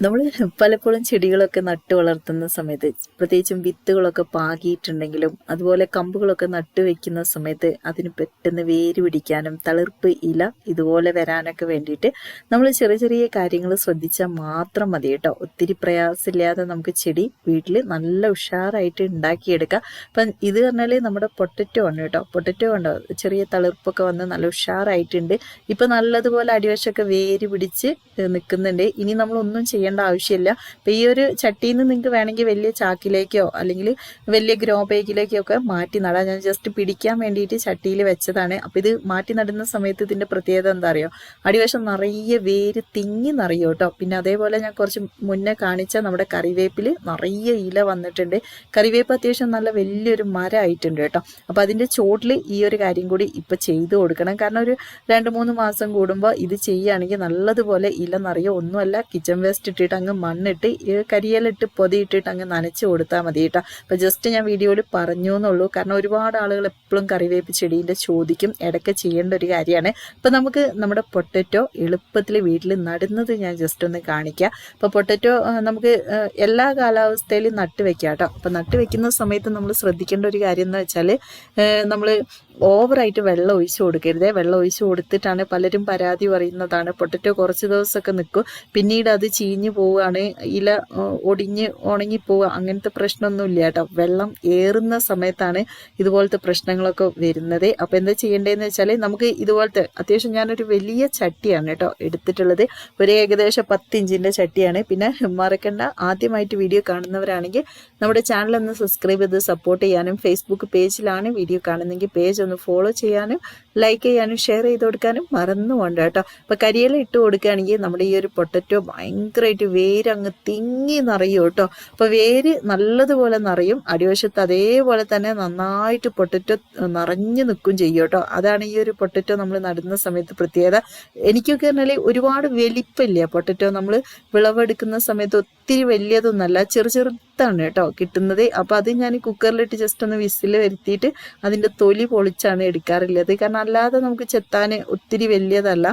നമ്മൾ പലപ്പോഴും ചെടികളൊക്കെ നട്ടു വളർത്തുന്ന സമയത്ത് പ്രത്യേകിച്ചും വിത്തുകളൊക്കെ പാകിയിട്ടുണ്ടെങ്കിലും അതുപോലെ കമ്പുകളൊക്കെ നട്ട് വെക്കുന്ന സമയത്ത് അതിന് പെട്ടെന്ന് വേര് പിടിക്കാനും തളിർപ്പ് ഇല ഇതുപോലെ വരാനൊക്കെ വേണ്ടിയിട്ട് നമ്മൾ ചെറിയ ചെറിയ കാര്യങ്ങൾ ശ്രദ്ധിച്ചാൽ മാത്രം മതി കേട്ടോ. ഒത്തിരി പ്രയാസമില്ലാതെ നമുക്ക് ചെടി വീട്ടിൽ നല്ല ഉഷാറായിട്ട് ഉണ്ടാക്കിയെടുക്കാം. അപ്പം ഇത് പറഞ്ഞാൽ നമ്മുടെ പൊട്ടറ്റോ ആണ് കേട്ടോ. പൊട്ടറ്റോ ഉണ്ടോ? ചെറിയ തളിർപ്പൊക്കെ വന്ന് നല്ല ഉഷാറായിട്ടുണ്ട്. ഇപ്പം നല്ലതുപോലെ അടിവശമൊക്കെ വേര് പിടിച്ച് നിൽക്കുന്നുണ്ട്. ഇനി നമ്മളൊന്നും ചെയ്യേണ്ട ആവശ്യമില്ല. അപ്പം ഈ ഒരു ചട്ടിയിൽ നിന്ന് നിങ്ങൾക്ക് വേണമെങ്കിൽ വലിയ ചാക്കിലേക്കോ അല്ലെങ്കിൽ വലിയ ഗ്രോ ബാഗിലേക്കോ ഒക്കെ മാറ്റി നടാം. ഞാൻ ജസ്റ്റ് പിടിക്കാൻ വേണ്ടിയിട്ട് ചട്ടിയിൽ വെച്ചതാണ്. അപ്പം ഇത് മാറ്റി നടുന്ന സമയത്ത് ഇതിന്റെ പ്രത്യേകത എന്താ അറിയോ? അടിവശം നിറയെ വേര് തിങ്ങി നിറയും കേട്ടോ. പിന്നെ അതേപോലെ ഞാൻ കുറച്ച് മുന്നേ കാണിച്ച നമ്മുടെ കറിവേപ്പിൽ നിറയെ ഇല വന്നിട്ടുണ്ട്. കറിവേപ്പ് അത്യാവശ്യം നല്ല വലിയൊരു മരമായിട്ടുണ്ട് കേട്ടോ. അപ്പോൾ അതിന്റെ ചോട്ടിൽ ഈ ഒരു കാര്യം കൂടി ഇപ്പം ചെയ്ത് കൊടുക്കണം. കാരണം ഒരു രണ്ട് മൂന്ന് മാസം കൂടുമ്പോൾ ഇത് ചെയ്യുകയാണെങ്കിൽ നല്ലതുപോലെ ഇല നിറയോ ഒന്നുമല്ല കിച്ചൺ വേസ്റ്റ് ഇട്ടിട്ട് അങ്ങ് മണ്ണിട്ട് കരിയലിട്ട് പൊതിയിട്ടിട്ട് അങ്ങ് നനച്ച് കൊടുത്താൽ മതി കേട്ടോ. അപ്പോൾ ജസ്റ്റ് ഞാൻ വീഡിയോയിൽ പറഞ്ഞു എന്നുള്ളൂ കാരണം ഒരുപാട് ആളുകൾ എപ്പോഴും കറിവേപ്പ് ചെടീന്റെ ചോദിക്കും. ഇടയ്ക്ക് ചെയ്യേണ്ട ഒരു കാര്യമാണ്. അപ്പോൾ നമുക്ക് നമ്മുടെ പൊട്ടറ്റോ എളുപ്പത്തിൽ വീട്ടിൽ നടുന്നത് ഞാൻ ജസ്റ്റ് ഒന്ന് കാണിക്കാം. അപ്പോൾ പൊട്ടറ്റോ നമുക്ക് എല്ലാ കാലാവസ്ഥയിലും നട്ട് വെക്കാം കേട്ടോ. അപ്പോൾ നട്ട് വെക്കുന്ന സമയത്ത് നമ്മൾ ശ്രദ്ധിക്കേണ്ട ഒരു കാര്യം എന്ന് വെച്ചാൽ നമ്മൾ ഓവറായിട്ട് വെള്ളം ഒഴിച്ചു കൊടുക്കരുതേ. വെള്ളം ഒഴിച്ചു കൊടുത്തിട്ടാണ് പലരും പരാതി പറയുന്നതാണ്. പൊട്ടറ്റോ കുറച്ച് ദിവസമൊക്കെ നിൽക്കും. പിന്നീട് അത് ചീഞ്ഞു പോവുകയാണ്. ഇല ഒടിഞ്ഞ് ഉണങ്ങി പോവുക അങ്ങനത്തെ പ്രശ്നമൊന്നും ഇല്ല കേട്ടോ വെള്ളം ഏറുന്ന സമയത്താണ് ഇതുപോലത്തെ പ്രശ്നങ്ങളൊക്കെ വരുന്നത്. അപ്പോൾ എന്താ ചെയ്യേണ്ടതെന്ന് വെച്ചാൽ നമുക്ക് ഇതുപോലത്തെ അത്യാവശ്യം ഞാനൊരു വലിയ ചട്ടിയാണ് കേട്ടോ എടുത്തിട്ടുള്ളത്. ഒരു ഏകദേശം പത്ത് ഇഞ്ചിന്റെ ചട്ടിയാണ്. പിന്നെ മറക്കണ്ട ആദ്യമായിട്ട് വീഡിയോ കാണുന്നവരാണെങ്കിൽ നമ്മുടെ ചാനൽ ഒന്ന് സബ്സ്ക്രൈബ് ചെയ്ത് സപ്പോർട്ട് ചെയ്യാനും ഫേസ്ബുക്ക് പേജിലാണ് വീഡിയോ കാണുന്നെങ്കിൽ പേജ് ഒന്ന് ഫോളോ ചെയ്യാനും ലൈക്ക് ചെയ്യാനും ഷെയർ ചെയ്ത് കൊടുക്കാനും മറന്നു പോണ്ട കേട്ടോ. അപ്പോൾ കരിയില ഇട്ട് കൊടുക്കുകയാണെങ്കിൽ നമ്മുടെ ഈ ഒരു പൊട്ടറ്റോ ഭയങ്കരമായിട്ട് വേര് അങ്ങ് തിങ്ങി നിറയും കേട്ടോ. അപ്പോൾ വേര് നല്ലതുപോലെ നിറയും. അടിവശത്ത് അതേപോലെ തന്നെ നന്നായിട്ട് പൊട്ടറ്റോ നിറഞ്ഞു നിൽക്കും ചെയ്യും കേട്ടോ. അതാണ് ഈ ഒരു പൊട്ടറ്റോ നമ്മൾ നടുന്ന സമയത്ത് പ്രത്യേകത. എനിക്കൊക്കെ പറഞ്ഞാൽ ഒരുപാട് വലിപ്പമില്ല പൊട്ടറ്റോ നമ്മൾ വിളവെടുക്കുന്ന സമയത്ത് ഒത്തിരി വലിയതൊന്നല്ല ചെറു ചെറുതാണ് കേട്ടോ കിട്ടുന്നത്. അപ്പോൾ അത് ഞാൻ കുക്കറിലിട്ട് ജസ്റ്റ് ഒന്ന് വിസിൽ വരുത്തിയിട്ട് അതിന്റെ തൊലി പൊളിച്ചാണ് എടുക്കാറുള്ളത്. കാരണം അല്ലാതെ നമുക്ക് ചെത്താൻ ഒത്തിരി വലിയതല്ല.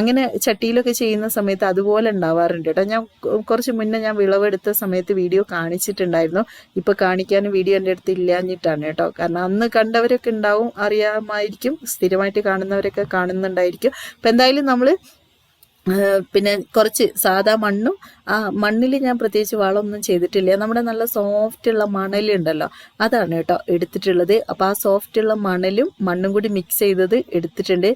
അങ്ങനെ ചട്ടിയിലൊക്കെ ചെയ്യുന്ന സമയത്ത് അതുപോലെ ഉണ്ടാവാറുണ്ട് കേട്ടോ. ഞാൻ കുറച്ച് മുന്നേ ഞാൻ വിളവെടുത്ത സമയത്ത് വീഡിയോ കാണിച്ചിട്ടുണ്ടായിരുന്നു. ഇപ്പോൾ കാണിക്കാനും വീഡിയോ എന്റെ അടുത്ത് ഇല്ലാഞ്ഞിട്ടാണ് കേട്ടോ. കാരണം അന്ന് കണ്ടവരൊക്കെ ഉണ്ടാവും അറിയാമായിരിക്കും സ്ഥിരമായിട്ട് കാണുന്നവരൊക്കെ കാണുന്നുണ്ടായിരിക്കും. അപ്പം എന്തായാലും നമ്മൾ പിന്നെ കുറച്ച് സാധാ മണ്ണും ആ മണ്ണിൽ ഞാൻ പ്രത്യേകിച്ച് വളമൊന്നും ചെയ്തിട്ടില്ല. നമ്മുടെ നല്ല സോഫ്റ്റ് ഉള്ള മണലുണ്ടല്ലോ അതാണ് കേട്ടോ എടുത്തിട്ടുള്ളത്. അപ്പോൾ ആ സോഫ്റ്റ് ഉള്ള മണലും മണ്ണും കൂടി മിക്സ് ചെയ്തത് എടുത്തിട്ടുണ്ട്.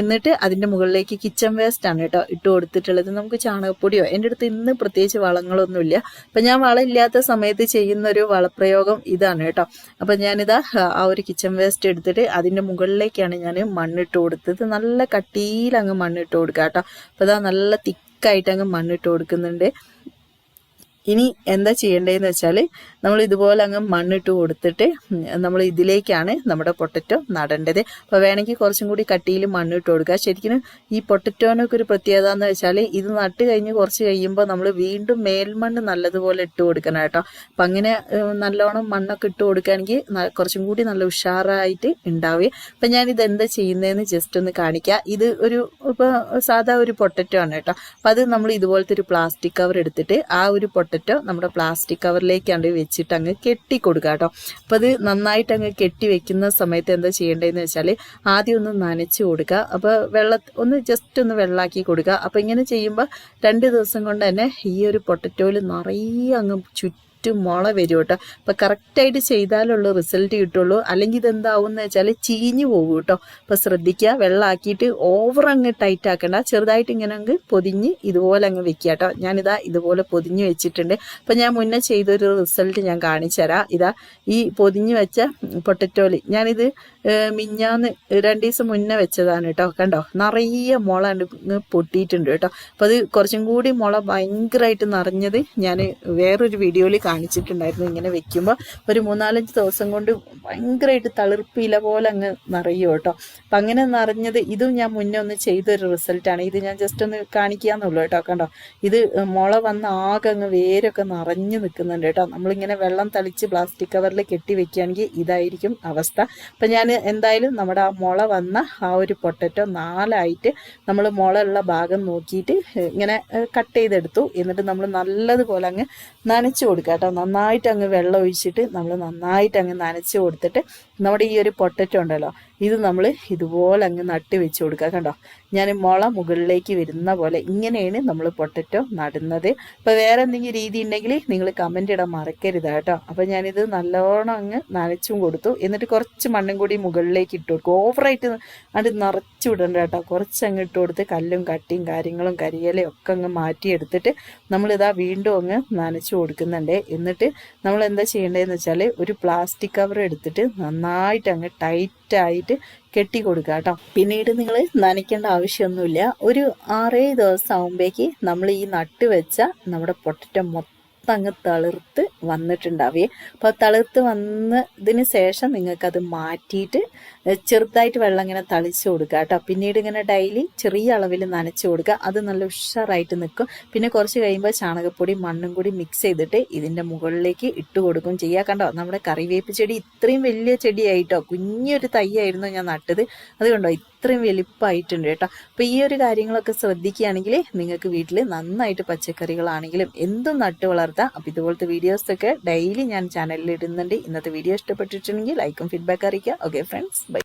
എന്നിട്ട് അതിന്റെ മുകളിലേക്ക് കിച്ചൺ വേസ്റ്റ് ആണ് കേട്ടോ ഇട്ട് കൊടുത്തിട്ടുള്ളത്. നമുക്ക് ചാണകപ്പൊടിയോ എന്റെ അടുത്ത് ഇന്ന് പ്രത്യേകിച്ച് വളങ്ങളൊന്നുമില്ല. അപ്പം ഞാൻ വളം ഇല്ലാത്ത സമയത്ത് ചെയ്യുന്നൊരു വളപ്രയോഗം ഇതാണ് കേട്ടോ. അപ്പം ഞാനിതാ ആ ഒരു കിച്ചൺ വേസ്റ്റ് എടുത്തിട്ട് അതിന്റെ മുകളിലേക്കാണ് ഞാൻ മണ്ണിട്ട് കൊടുത്തത്. നല്ല കട്ടിയിൽ അങ്ങ് മണ്ണിട്ട് കൊടുക്കുക കേട്ടോ. അപ്പോൾ അതാ നല്ല തിക്കായിട്ട് അങ്ങ് മണ്ണിട്ട് കൊടുക്കുന്നുണ്ട്. ഇനി എന്താ ചെയ്യേണ്ടതെന്ന് വെച്ചാൽ നമ്മൾ ഇതുപോലെ അങ്ങ് മണ്ണിട്ട് കൊടുത്തിട്ട് നമ്മൾ ഇതിലേക്കാണ് നമ്മുടെ പൊട്ടറ്റോ നടേണ്ടത്. അപ്പോൾ വേണമെങ്കിൽ കുറച്ചും കൂടി കട്ടിയിൽ മണ്ണിട്ട് കൊടുക്കുക. ശരിക്കും ഈ പൊട്ടറ്റോനൊക്കെ ഒരു പ്രത്യേകത എന്ന് വെച്ചാൽ ഇത് നട്ട് കഴിഞ്ഞ് കുറച്ച് കഴിയുമ്പോൾ നമ്മൾ വീണ്ടും മേൽമണ്ണ് നല്ലതുപോലെ ഇട്ട് കൊടുക്കണം കേട്ടോ. അപ്പം അങ്ങനെ നല്ലോണം മണ്ണൊക്കെ ഇട്ട് കൊടുക്കുകയാണെങ്കിൽ കുറച്ചും കൂടി നല്ല ഉഷാറായിട്ട് ഉണ്ടാവുക. അപ്പം ഇത് എന്താ ചെയ്യുന്നതെന്ന് ജസ്റ്റ് ഒന്ന് കാണിക്കുക ഇത് ഒരു ഇപ്പോൾ സാധാ ഒരു പൊട്ടറ്റോ ആണ് കേട്ടോ. അപ്പം അത് നമ്മൾ ഇതുപോലത്തെ ഒരു പ്ലാസ്റ്റിക് കവർ എടുത്തിട്ട് ആ ഒരു പൊട്ടറ്റോ നമ്മുടെ പ്ലാസ്റ്റിക് കവറിലേക്കാണ്ട് വെച്ചിട്ട് അങ്ങ് കെട്ടി കൊടുക്കുക കേട്ടോ. അപ്പോൾ അത് നന്നായിട്ട് അങ്ങ് കെട്ടി വെക്കുന്ന സമയത്ത് എന്താ ചെയ്യേണ്ടതെന്ന് വെച്ചാൽ ആദ്യം ഒന്ന് നനച്ച് കൊടുക്കുക. അപ്പോൾ വെള്ള ഒന്ന് ജസ്റ്റ് ഒന്ന് വെള്ളാക്കി കൊടുക്കുക. അപ്പോൾ ഇങ്ങനെ ചെയ്യുമ്പോൾ രണ്ട് ദിവസം കൊണ്ട് തന്നെ ഈ ഒരു പൊട്ടറ്റോയിൽ നിറയെ അങ്ങ് ചുറ്റും മുള വരും കേട്ടോ. അപ്പം കറക്റ്റായിട്ട് ചെയ്താലുള്ള റിസൾട്ട് കിട്ടുള്ളൂ. അല്ലെങ്കിൽ ഇതെന്താവും എന്ന് വെച്ചാൽ ചീഞ്ഞു പോകും കേട്ടോ. അപ്പം ശ്രദ്ധിക്കുക. വെള്ളമാക്കിയിട്ട് ഓവർ അങ്ങ് ടൈറ്റ് ആക്കണ്ട. ചെറുതായിട്ട് ഇങ്ങനെ അങ്ങ് പൊതിഞ്ഞ് ഇതുപോലെ അങ്ങ് വെക്കുക കേട്ടോ. ഞാനിതാ ഇതുപോലെ പൊതിഞ്ഞ് വെച്ചിട്ടുണ്ട്. അപ്പം ഞാൻ മുന്നേ ചെയ്തൊരു റിസൾട്ട് ഞാൻ കാണിച്ചു തരാം. ഇതാ ഈ പൊതിഞ്ഞ് വെച്ച പൊട്ടറ്റോലി ഞാനിത് മിഞ്ഞാന്ന് രണ്ട് ദിവസം മുന്നേ വെച്ചതാണ് കേട്ടോ. കണ്ടോ? നിറയെ മുള പൊട്ടിയിട്ടുണ്ട് കേട്ടോ. അപ്പോൾ അത് കുറച്ചും കൂടി മുള ഭയങ്കരമായിട്ട് നിറഞ്ഞത് ഞാൻ വേറൊരു വീഡിയോയിൽ കാണിച്ചിട്ടുണ്ടായിരുന്നു. ഇങ്ങനെ വെക്കുമ്പോൾ ഒരു മൂന്നാലഞ്ച് ദിവസം കൊണ്ട് ഭയങ്കരമായിട്ട് തളിർപ്പില പോലെ അങ്ങ് നിറയും കേട്ടോ. അപ്പം അങ്ങനെ നിറഞ്ഞത് ഇതും ഞാൻ മുന്നേ ഒന്ന് ചെയ്തൊരു റിസൾട്ടാണ് ഇത് ഞാൻ ജസ്റ്റ് ഒന്ന് കാണിക്കാന്നുള്ളൂ കേട്ടോ കണ്ടോ? ഇത് മുള വന്ന് ആകെ അങ്ങ് വേരൊക്കെ നിറഞ്ഞു നിൽക്കുന്നുണ്ട് കേട്ടോ. നമ്മളിങ്ങനെ വെള്ളം തളിച്ച് പ്ലാസ്റ്റിക് കവറിൽ കെട്ടി വെക്കുകയാണെങ്കിൽ ഇതായിരിക്കും അവസ്ഥ. അപ്പം ഞാൻ എന്തായാലും നമ്മുടെ ആ മുള വന്ന ആ ഒരു പൊട്ടറ്റോ നാലായിട്ട് നമ്മൾ മുള ഉള്ള ഭാഗം നോക്കിയിട്ട് ഇങ്ങനെ കട്ട് ചെയ്തെടുത്തു. എന്നിട്ട് നമ്മൾ നല്ലതുപോലെ അങ്ങ് നനച്ചു കൊടുക്കുക കേട്ടോ. നന്നായിട്ട് അങ്ങ് വെള്ളം ഒഴിച്ചിട്ട് നമ്മൾ നന്നായിട്ട് അങ്ങ് നനച്ച് കൊടുത്തിട്ട് നമ്മുടെ ഈ ഒരു പൊട്ടറ്റോ ഉണ്ടല്ലോ ഇത് നമ്മൾ ഇതുപോലെ അങ്ങ് നട്ടി വെച്ച് കൊടുക്കുക കണ്ടോ? ഞാൻ മുള മുകളിലേക്ക് വരുന്ന പോലെ ഇങ്ങനെയാണ് നമ്മൾ പൊട്ടറ്റോ നടുന്നത്. ഇപ്പോൾ വേറെ എന്തെങ്കിലും രീതി ഉണ്ടെങ്കിൽ നിങ്ങൾ കമന്റ് ഇടാൻ മറക്കരുത് കേട്ടോ. അപ്പോൾ ഞാനിത് നല്ലോണം അങ്ങ് നനച്ചും കൊടുത്തു. എന്നിട്ട് കുറച്ച് മണ്ണും കൂടി മുകളിലേക്ക് ഇട്ട് കൊടുക്കും. ഓവറായിട്ട് അത് നിറച്ചു വിടണ്ട കേട്ടോ. കുറച്ച് അങ്ങ് ഇട്ട് കൊടുത്ത് കല്ലും കട്ടിയും കാര്യങ്ങളും കരിയലയും ഒക്കെ അങ്ങ് മാറ്റിയെടുത്തിട്ട് നമ്മളിതാ വീണ്ടും അങ്ങ് നനച്ചു കൊടുക്കുന്നുണ്ട്. എന്നിട്ട് നമ്മൾ എന്താ ചെയ്യേണ്ടതെന്ന് വെച്ചാൽ ഒരു പ്ലാസ്റ്റിക് കവർ എടുത്തിട്ട് നന്നായിട്ട് അങ്ങ് ടൈറ്റായിട്ട് കെട്ടി കൊടുക്കുക കേട്ടോ. പിന്നീട് നിങ്ങൾ നനയ്ക്കേണ്ട ആവശ്യമൊന്നുമില്ല. ഒരു ആറേഴ് ദിവസം ആകുമ്പോഴേക്ക് നമ്മൾ ഈ നട്ട് വെച്ച നമ്മുടെ പൊട്ടറ്റം മൊത്തം അങ്ങ് തളിർത്ത് വന്നിട്ടുണ്ടാവേ. അപ്പോൾ തളിർത്ത് വന്നതിന് ശേഷം നിങ്ങൾക്കത് മാറ്റിയിട്ട് ചെറുതായിട്ട് വെള്ളം ഇങ്ങനെ തളിച്ചു കൊടുക്കുക കേട്ടോ. പിന്നീട് ഇങ്ങനെ ഡെയിലി ചെറിയ അളവിൽ നനച്ചു കൊടുക്കുക. അത് നല്ല ഉഷാറായിട്ട് നിൽക്കും. പിന്നെ കുറച്ച് കഴിയുമ്പോൾ ചാണകപ്പൊടി മണ്ണും കൂടി മിക്സ് ചെയ്തിട്ട് ഇതിന്റെ മുകളിലേക്ക് ഇട്ട് കൊടുക്കും ചെയ്യുക. കണ്ടോ? നമ്മുടെ കറിവേപ്പ് ചെടി ഇത്രയും വലിയ ചെടിയായിട്ടോ. കുഞ്ഞൊരു തൈയായിരുന്നു ഞാൻ നട്ടത്. അതുകൊണ്ടോ ഇത്രയും വലിപ്പമായിട്ടുണ്ട് കേട്ടോ. അപ്പോൾ ഈ ഒരു കാര്യങ്ങളൊക്കെ ശ്രദ്ധിക്കുകയാണെങ്കിൽ നിങ്ങൾക്ക് വീട്ടിൽ നന്നായിട്ട് പച്ചക്കറികളാണെങ്കിലും എന്തും നട്ടു വളർത്താം. അപ്പോൾ ഇതുപോലത്തെ വീഡിയോസൊക്കെ ഡെയിലി ഞാൻ ചാനലിൽ ഇടുന്നുണ്ട്. ഇന്നത്തെ വീഡിയോ ഇഷ്ടപ്പെട്ടിട്ടുണ്ടെങ്കിൽ ലൈക്കും ഫീഡ്ബാക്ക് അറിയിക്കുക. Okay friends bye